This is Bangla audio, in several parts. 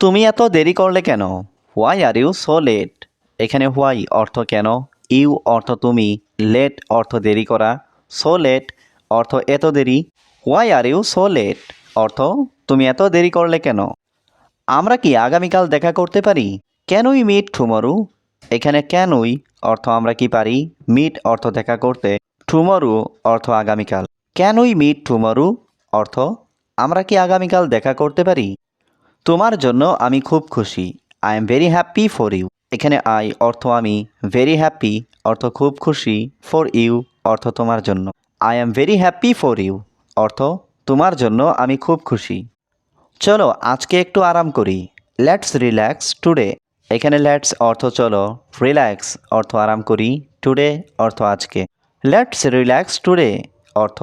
তুমি এত দেরি করলে কেন? Why are you so late এখানে হোয়াই অর্থ কেন? ইউ অর্থ তুমি। লেট অর্থ দেরি করা। সো লেট অর্থ এত দেরি। Why are you so late অর্থ তুমি এত দেরি করলে কেন? আমরা কি আগামীকাল দেখা করতে পারি? কেনই মিট টুমরু এখানে কেনই অর্থ আমরা কি পারি? মিট অর্থ দেখা করতে। টুমরু অর্থ আগামীকাল। কেনই মিট টুমরু অর্থ আমরা কি আগামীকাল দেখা করতে পারি? তোমার জন্য আমি খুব খুশি। I am very happy for you এখানে আই অর্থ আমি ভেরি হ্যাপি অর্থ খুব খুশি ফর ইউ অর্থ তোমার জন্য। I am very happy for you অর্থ তোমার জন্য আমি খুব খুশি। চলো, আজকে একটু আরাম করি। লেটস রিল্যাক্স টুডে এখানে লেটস অর্থ চলো রিল্যাক্স অর্থ আরাম করি টুডে অর্থ আজকে। লেটস রিল্যাক্স টুডে অর্থ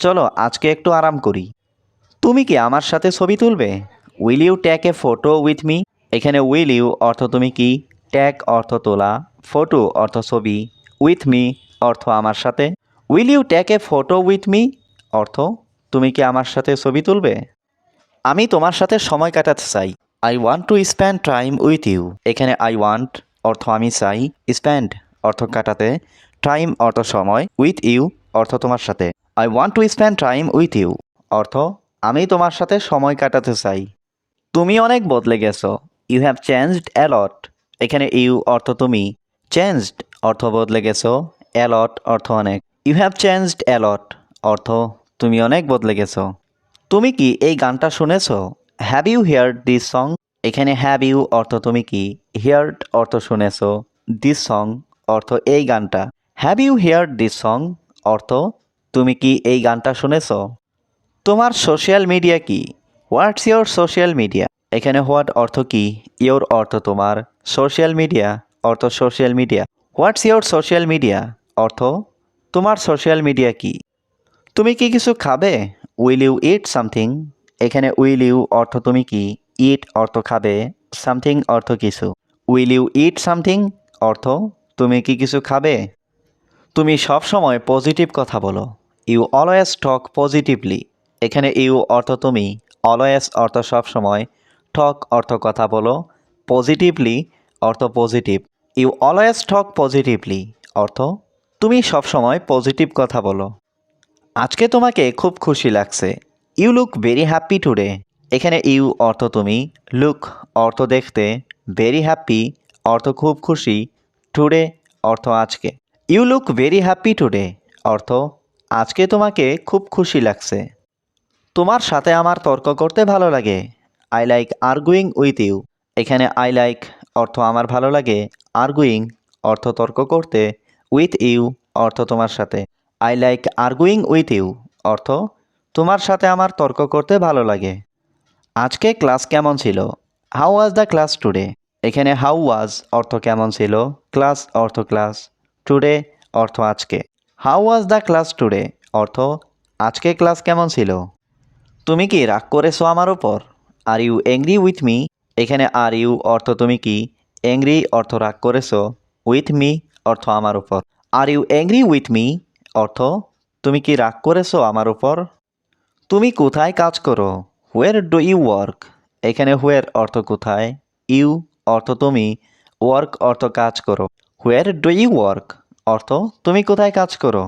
চলো, আজকে একটু আরাম করি। তুমি কি আমার সাথে ছবি তুলবে? Will you take a photo with me এখানে উইল ইউ অর্থ তুমি কি? ট্যাক অর্থ তোলা। ফটো অর্থ ছবি। উইথ মি অর্থ আমার সাথে। Will you take a photo with me অর্থ, তুমি কি আমার সাথে ছবি তুলবে? আমি তোমার সাথে সময় কাটাতে চাই। I want to spend time with you এখানে আই ওয়ান্ট অর্থ আমি চাই। স্পেন্ড অর্থ কাটাতে। টাইম অর্থ সময়। উইথ ইউ অর্থ তোমার সাথে। I want to spend time with you অর্থ, আমি তোমার সাথে সময় কাটাতে চাই। তুমি অনেক বদলে গেছো। You have changed a lot এখানে ইউ অর্থ তুমি। চেঞ্জড অর্থ বদলে গেছো। অ্যালট অর্থ অনেক। ইউ হ্যাভ চেঞ্জড অ্যালট অর্থ তুমি অনেক বদলে গেছো। তুমি কি এই গানটা শুনেছো? Have you heard this song এখানে হ্যাভ ইউ অর্থ তুমি কি? হিয়ার্ড অর্থ শুনেছো। দিস সং অর্থ এই গানটা। Have you heard this song অর্থ তুমি কি এই গানটা শুনেছো? তোমার সোশ্যাল মিডিয়া কি? হোয়াটস ইয়োর সোশ্যাল মিডিয়া এখানে হোয়াট অর্থ কি? ইয়োর অর্থ তোমার সোশ্যাল মিডিয়া অর্থ social media what's your social media অর্থ তোমার সোশ্যাল মিডিয়া কি? তুমি কি কিছু খাবে? উইল ইউ ইট সামথিং এখানে উইল ইউ অর্থ তুমি কি? ইট অর্থ খাবে সামথিং অর্থ কিছু. উইল ইউ ইট সামথিং অর্থ তুমি কি কিছু খাবে? তুমি সব সময় পজিটিভ কথা বলো। ইউ অলওয়েজ টক পজিটিভলি এখানে ইউ অর্থ তুমি অলওয়েজ অর্থ সব সময় টক অর্থ কথা বলো পজিটিভলি অর্থ positive you always talk positively অর্থ তুমি সব সময় পজিটিভ কথা বলো। আজকে তোমাকে খুব খুশি লাগছে you look very happy today এখানে ইউ অর্থ তুমি লুক অর্থ দেখতে ভেরি হ্যাপি অর্থ খুব খুশি টুডে অর্থ আজকে you look very happy today অর্থ আজকে তোমাকে খুব খুশি লাগছে। তোমার সাথে আমার তর্ক করতে ভালো লাগে। I like arguing with you এখানে আই লাইক অর্থ আমার ভালো লাগে। আর্গুইং অর্থ তর্ক করতে। উইথ ইউ অর্থ তোমার সাথে। I like arguing with you অর্থ তোমার সাথে আমার তর্ক করতে ভালো লাগে। আজকে ক্লাস কেমন ছিল? How was the class today এখানে হাউ ওয়াজ অর্থ কেমন ছিল? ক্লাস অর্থ ক্লাস টুডে অর্থ আজকে। How was the class today অর্থ আজকে ক্লাস কেমন ছিল? তুমি কি রাগ করেছ আমার ওপর are you angry with me এখানে আর ইউ অর্থ তুমি কি? অ্যাংরি অর্থ রাগ করেছ? উইথ মি অর্থ আমার উপর। Are you angry with me অর্থ তুমি কি রাগ করেছ আমার উপর? তুমি কোথায় কাজ করো? হোয়ার ডু ইউ ওয়ার্ক এখানে হোয়ার অর্থ কোথায়? ইউ অর্থ তুমি। ওয়ার্ক অর্থ কাজ করো। হোয়ার ডু ইউ ওয়ার্ক অর্থ তুমি কোথায় কাজ করো?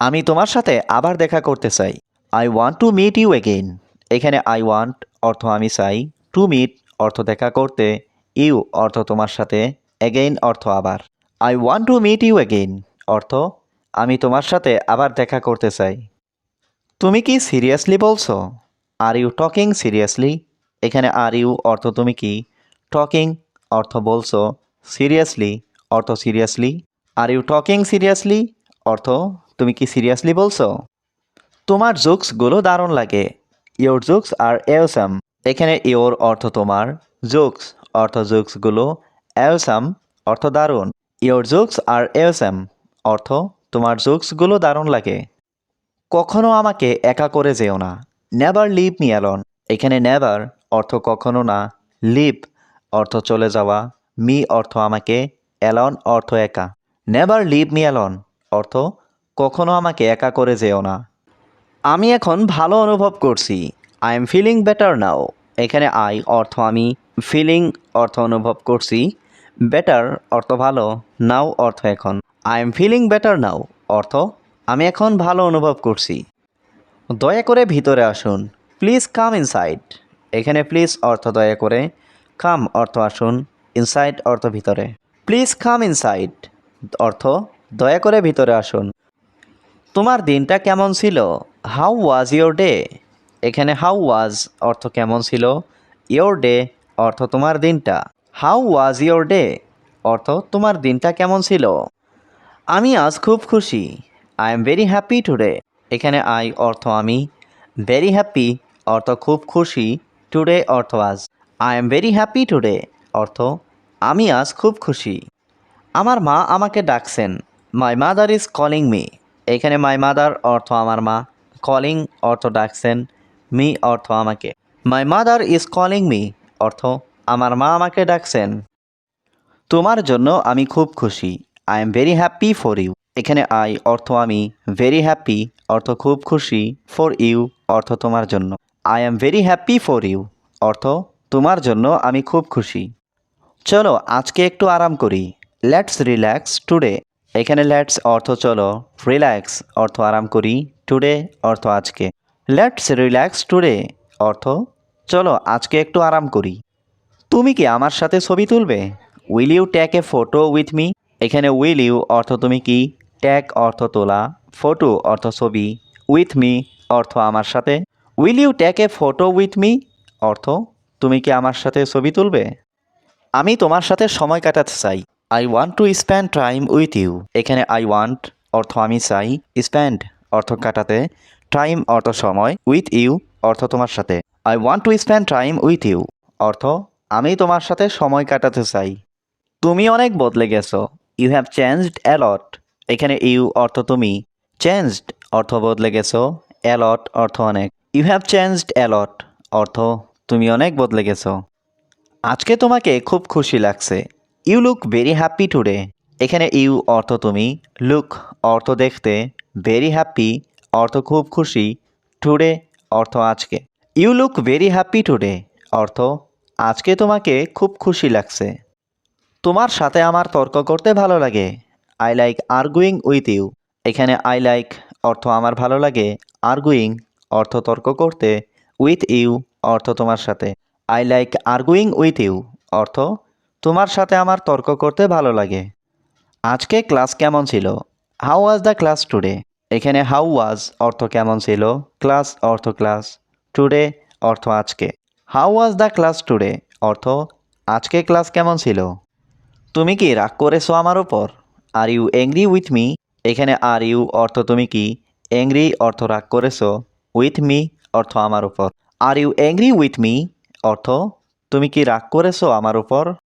আমি তোমার সাথে আবার দেখা করতে চাই। I want to meet you again এখানে আই ওয়ান্ট অর্থ আমি চাই। টু মিট অর্থ দেখা করতে। ইউ অর্থ তোমার সাথে। এগেইন অর্থ আবার। I want to meet you again অর্থ, আমি তোমার সাথে আবার দেখা করতে চাই। তুমি কি সিরিয়াসলি বলছো? আর ইউ টকিং সিরিয়াসলি এখানে আর ইউ অর্থ তুমি কি? টকিং অর্থ বলছো। সিরিয়াসলি অর্থ seriously are you talking seriously অর্থ, তুমি কি সিরিয়াসলি বলছো? তোমার জোকসগুলো দারুণ লাগে। ইয়োর জোকস আর এলসাম এখানে ইয়োর অর্থ তোমার জোকস অর্থ জোকসগুলো এলসাম অর্থ দারুণ। ইয়োর জোকস আর এলসাম অর্থ তোমার জোকসগুলো দারুণ লাগে। কখনো আমাকে একা করে যেও না। নেভার লিভ মি অ্যালন এখানে নেভার অর্থ কখনো না। লিভ অর্থ চলে যাওয়া। মি অর্থ আমাকে অ্যালন অর্থ একা। নেভার লিভ মি অ্যালন অর্থ কখনো আমাকে একা করে যেও না। আমি এখন ভালো অনুভব করছি। I am feeling better now এখানে আই অর্থ আমি ফিলিং অর্থ অনুভব করছি। বেটার অর্থ ভালো নাও অর্থ এখন। I am feeling better now অর্থ আমি এখন ভালো অনুভব করছি। দয়া করে ভিতরে আসুন। প্লিজ কাম ইনসাইড এখানে প্লিজ অর্থ দয়া করে। কাম অর্থ আসুন। ইনসাইড অর্থ ভিতরে। প্লিজ কাম ইনসাইড অর্থ দয়া করে ভিতরে আসুন। তোমার দিনটা কেমন ছিল? হাউ ওয়াজ ইয়োর ডে এখানে হাউ ওয়াজ অর্থ কেমন ছিল? ইয়োর ডে অর্থ তোমার দিনটা। হাউ ওয়াজ ইয়োর ডে অর্থ তোমার দিনটা কেমন ছিল? আমি আজ খুব খুশি। I am very happy today এখানে আই অর্থ আমি। ভেরি হ্যাপি অর্থ খুব খুশি। টুডে অর্থ আজ। I am very happy today অর্থ আমি আজ খুব খুশি। আমার মা আমাকে ডাকছেন। My mother is calling me এখানে মাই মাদার অর্থ আমার মা। কলিং অর্থ ডাকছেন মি অর্থ আমাকে my mother is calling me অর্থ আমার মা আমাকে ডাকছেন তোমার জন্য আমি খুব খুশি। I am very happy for you এখানে আই অর্থ আমি ভেরি হ্যাপি অর্থ খুব খুশি ফর ইউ অর্থ তোমার জন্য। I am very happy for you অর্থ তোমার জন্য আমি খুব খুশি। চলো, আজকে একটু আরাম করি। লেটস রিল্যাক্স টুডে এখানে লেটস অর্থ চলো। রিল্যাক্স অর্থ আরাম করি। টুডে অর্থ আজকে। লেটস রিল্যাক্স টুডে অর্থ, চলো আজকে একটু আরাম করি। তুমি কি আমার সাথে ছবি তুলবে? Will you take a photo with me এখানে উইল ইউ অর্থ তুমি কি? ট্যাগ অর্থ তোলা। ফটো অর্থ ছবি। উইথ মি অর্থ আমার সাথে। Will you take a photo with me অর্থ, তুমি কি আমার সাথে ছবি তুলবে? আমি তোমার সাথে সময় কাটাতে চাই। I want to spend time with you এখানে আই ওয়ান্ট অর্থ আমি চাই স্পেন্ড অর্থ কাটাতে টাইম অর্থ সময় উইথ ইউ অর্থ তোমার সাথে। I want to spend time with you অর্থ আমি তোমার সাথে সময় কাটাতে চাই। তুমি অনেক বদলে গেছো। You have changed a lot এখানে ইউ অর্থ তুমি। চেঞ্জড অর্থ বদলে গেছো। অ্যালট অর্থ অনেক। ইউ হ্যাভ চেঞ্জড অ্যালট অর্থ তুমি অনেক বদলে গেছো। আজকে তোমাকে খুব খুশি লাগছে। You look very happy today এখানে ইউ অর্থ তুমি। লুক অর্থ দেখতে। ভেরি হ্যাপি অর্থ খুব খুশি টুডে অর্থ আজকে। You look very happy today অর্থ, আজকে তোমাকে খুব খুশি লাগছে। তোমার সাথে আমার তর্ক করতে ভালো লাগে। I like arguing with you এখানে আই লাইক অর্থ আমার ভালো লাগে। আর্গুইং অর্থ তর্ক করতে। উইথ ইউ অর্থ তোমার সাথে। I like arguing with you অর্থ, তোমার সাথে আমার তর্ক করতে ভালো লাগে। আজকে ক্লাস কেমন ছিল? How was the class today এখানে হাউ ওয়াজ অর্থ কেমন ছিল ক্লাস অর্থ ক্লাস টুডে অর্থ আজকে। How was the class today অর্থ আজকে ক্লাস কেমন ছিল? তুমি কি রাগ করেছ আমার ওপর are you angry with me এখানে আর ইউ অর্থ তুমি কি? অ্যাংরি অর্থ রাগ করেছ উইথ মি অর্থ আমার উপর। Are you angry with me অর্থ তুমি কি রাগ করেছ আমার উপর?